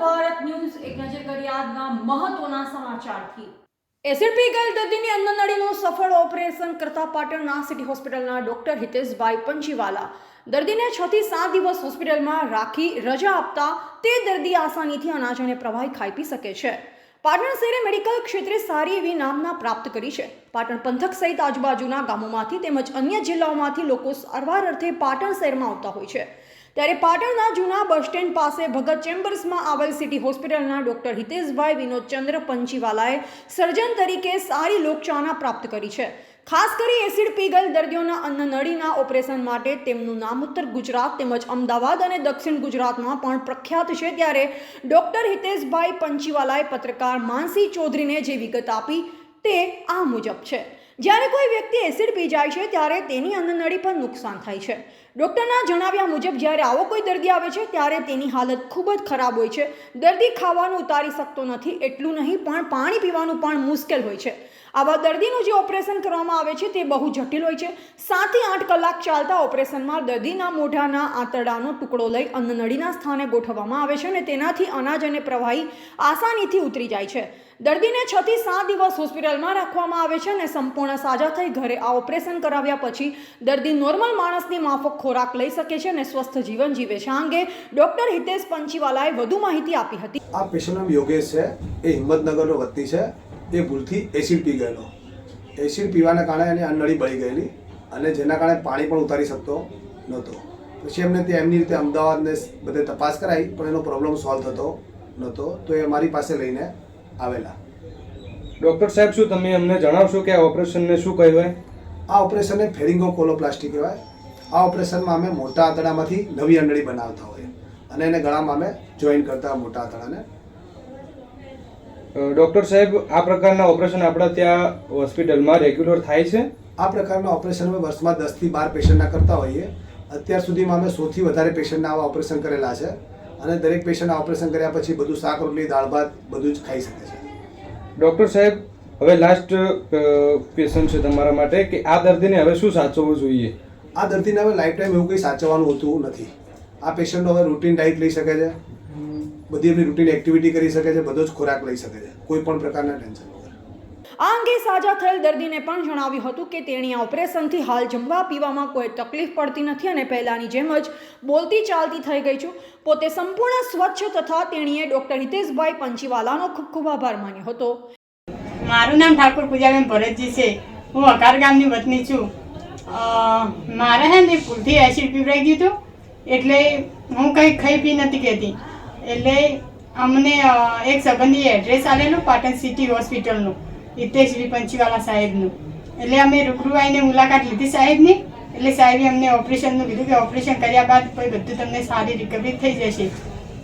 Bharat news એક નજર કરી આજના મહત્વના સમાચારથી. એસડપી ગયેલ દર્દીની અંદરનળીનું સફળ ઓપરેશન કરતા પાટણના સિટી હોસ્પિટલના ડોક્ટર હિતેશભાઈ પંચીવાલા. દર્દીને છ થી સાત દિવસ હોસ્પિટલમાં રાખી રજા આપતા તે દર્દી આસાનીથી અનાજ અને પ્રવાહી ખાઈ પી શકે છે. પાટણ શહેરે મેડિકલ ક્ષેત્રે સારી એવી નામના પ્રાપ્ત કરી છે. પાટણ પંથક સહિત આજુબાજુના ગામોમાંથી તેમજ અન્ય જિલ્લાઓમાંથી લોકો સારવાર અર્થે પાટણ શહેરમાં આવતા હોય છે. ત્યારે પાટણના જૂના બસ સ્ટેન્ડ પાસે ભગત ચેમ્બર્સમાં આવેલ સિટી હોસ્પિટલના ડોક્ટર હિતેશભાઈ વિનોદચંદ્ર પંચીવાલાએ સર્જન તરીકે સારી લોકચાહના પ્રાપ્ત કરી છે. ખાસ કરી એસિડ પીગલ દર્દીઓના અન્નનળીના ઓપરેશન માટે તેમનું નામ ઉત્તર ગુજરાત તેમજ અમદાવાદ અને દક્ષિણ ગુજરાતમાં પણ પ્રખ્યાત છે ત્યારે ડોક્ટર હિતેશભાઈ પંચીવાલાએ પત્રકાર માનસી ચૌધરીને જે વિગત આપી તે આ મુજબ છે. જ્યારે કોઈ વ્યક્તિ એસિડ પી જાય છે, ત્યારે તેની અન્નનળી પર નુકસાન થાય છે. ડૉક્ટરના જણાવ્યા મુજબ, જ્યારે આવો કોઈ દર્દી આવે છે, ત્યારે તેની હાલત ખૂબ જ ખરાબ હોય છે. દર્દી ખાવાનું ઉતારી શકતો નથી, એટલું નહીં, પણ પાણી પીવાનું પણ મુશ્કેલ હોય છે. આવા દર્દીનું જે ઓપરેશન કરવામાં આવે છે તે બહુ જટિલ હોય છે. સાતથી આઠ કલાક ચાલતા ઓપરેશનમાં દર્દીના મોઢાના આંતરડાનો ટુકડો લઈ અન્નનળીના સ્થાને ગોઠવવામાં આવે છે અને તેનાથી અનાજ અને પ્રવાહી આસાનીથી ઉતરી જાય છે. દર્દીને છ થી સાત દિવસ હોસ્પિટલમાં રાખવામાં આવે છે અને સંપૂર્ણ સાજા થઈ ઘરે આ ઓપરેશન કરાવ્યા પછી દર્દી નોર્મલ માણસની માફક ખોરાક લઈ શકે છે અને સ્વસ્થ જીવન જીવે છે. આ અંગે ડોક્ટર હિતેશ પંચીવાલાએ વધુ માહિતી આપી હતી. આ પેશન્ટ નામ યોગેશ છે. એ હિંમતનગરનો વતની છે. એ ભૂલથી એસિડ પી ગયેલો. એસિડ પીવાના કારણે એની અન્નળી બળી ગયેલી અને જેના કારણે પાણી પણ ઉતારી શકતો નહોતો. પછી એમને ત્યાં એમની રીતે અમદાવાદને બધે તપાસ કરાવી પણ એનો પ્રોબ્લેમ સોલ્વ થતો નહોતો. તો એ અમારી પાસે લઈને આવેલા. ડૉક્ટર સાહેબ શું તમે અમને જણાવશો કે આ ઓપરેશનને શું કહેવાય? આ ઓપરેશનને ફેરિંગો કોલોપ્લાસ્ટી કહેવાય. આ ઓપરેશનમાં અમે મોટા આંતરડામાંથી નવી અંડળી બનાવતા હોઈએ અને એને ગળામાં અમે જોઈન કરતા મોટા આંતરડાને અ, ડૉક્ટર સાહેબ આ પ્રકારના ઓપરેશન આપણા ત્યાં હોસ્પિટલમાં રેગ્યુલર થાય છે? આ પ્રકારના ઓપરેશન અમે વર્ષમાં દસથી બાર પેશન્ટના કરતા હોઈએ. અત્યાર સુધીમાં અમે સૌથી વધારે પેશન્ટના આવા ઓપરેશન કરેલા છે અને દરેક પેશન્ટના ઓપરેશન કર્યા પછી બધું શાક રોટલી દાળ ભાત બધું જ ખાઈ શકે છે. ડૉક્ટર સાહેબ હવે લાસ્ટ પેશન્ટ છે તમારા માટે કે આ દર્દીને હવે શું સાચવવું જોઈએ? આ દર્દીને હવે લાઈફ ટાઈમ એવું કંઈ સાચવવાનું હોતું નથી. આ પેશન્ટ હવે રૂટીન ડાયટ લઈ શકે છે. બધી એમની રૂટીન એક્ટિવિટી કરી શકે છે બધો જ ખોરાક લઈ શકે છે. કોઈ પણ પ્રકારના ટેન્શન આ અંગે સાજા થયેલ દર્દીને પણ જણાવ્યું હતું કે તેણી આ ઓપરેશનથી હાલ જમવા પીવામાં કોઈ તકલીફ પડતી નથી અને પહેલાંની જેમ જ બોલતી ચાલતી થઈ ગઈ છું. પોતે સંપૂર્ણ સ્વચ્છ તથા તેણીએ ડૉક્ટર હિતેશભાઈ પંચીવાલાનો ખૂબ ખૂબ આભાર માન્યો હતો. મારું નામ ઠાકોર પૂજાબેન ભરતજી છે. હું અકાર ગામની વતની છું. મારે હે ને ભૂલથી એસિડ પીવડાઈ ગયું હતું એટલે હું કંઈ ખાઈ પી નથી કહેતી. એટલે અમને એક સંબંધી એડ્રેસ આવેલું પાટણ સિટી હોસ્પિટલનું હિતેશ્રી પંચીવાલા સાહેબનું. એટલે અમે રૂબરૂ આવીને મુલાકાત લીધી સાહેબની. એટલે સાહેબે અમને ઓપરેશનનું કીધું કે ઓપરેશન કર્યા બાદ પછી બધું તમને સારી રિકવરી થઈ જશે.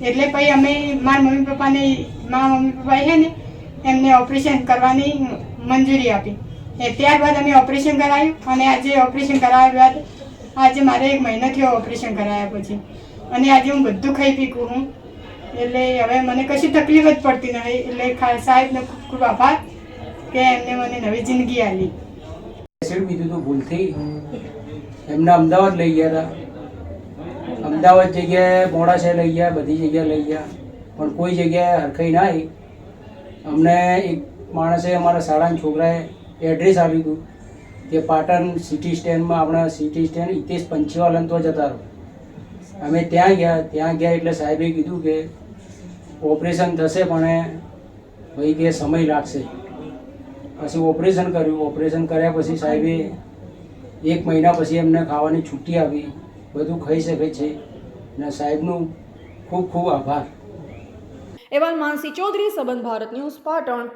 એટલે પછી અમે, મારા મમ્મી પપ્પાને, મારા મમ્મી પપ્પાએ છે ને, એમને ઓપરેશન કરવાની મંજૂરી આપી. એ ત્યારબાદ અમે ઓપરેશન કરાવ્યું અને આજે ઓપરેશન કરાવ્યા બાદ આજે મારે એક મહિનો થયો ઓપરેશન કરાવ્યા પછી. અને આજે હું બધું ખાઈ પીકું હું. એટલે હવે મને કશી તકલીફ જ પડતી નથી એટલે સાહેબનો ખૂબ ખૂબ આભાર કે એમને મને નવી જિંદગી આપી. બીજું તો ભૂલથી એમને અમદાવાદ લઈ ગયા હતા. અમદાવાદ જગ્યાએ મોડાસે લઈ ગયા, બધી જગ્યાએ લઈ ગયા. પણ કોઈ જગ્યાએ હરખાઈ ના અમને એક માણસે અમારા શાળાના છોકરાએ એડ્રેસ આપ્યું હતું કે પાટણ સિટી સ્ટેન્ડમાં આપણા સિટી સ્ટેન્ડ હિતેશ પંચવાલન તો જતા રહો. અમે ત્યાં ગયા ત્યાં ગયા એટલે સાહેબે કીધું કે ઓપરેશન થશે, પણ ભાઈ કે સમય લાગશે. પછી ઓપરેશન કર્યું. ઓપરેશન કર્યા પછી સાહેબે એક મહિના પછી એમને ખાવાની છુટ્ટી આપી. બધું ખાઈ શકે છે. અને સાહેબનું ખૂબ ખૂબ આભાર. એવાલ માનસી ચૌધરી, સંબંધ ભારત ન્યૂઝ, પાટણ.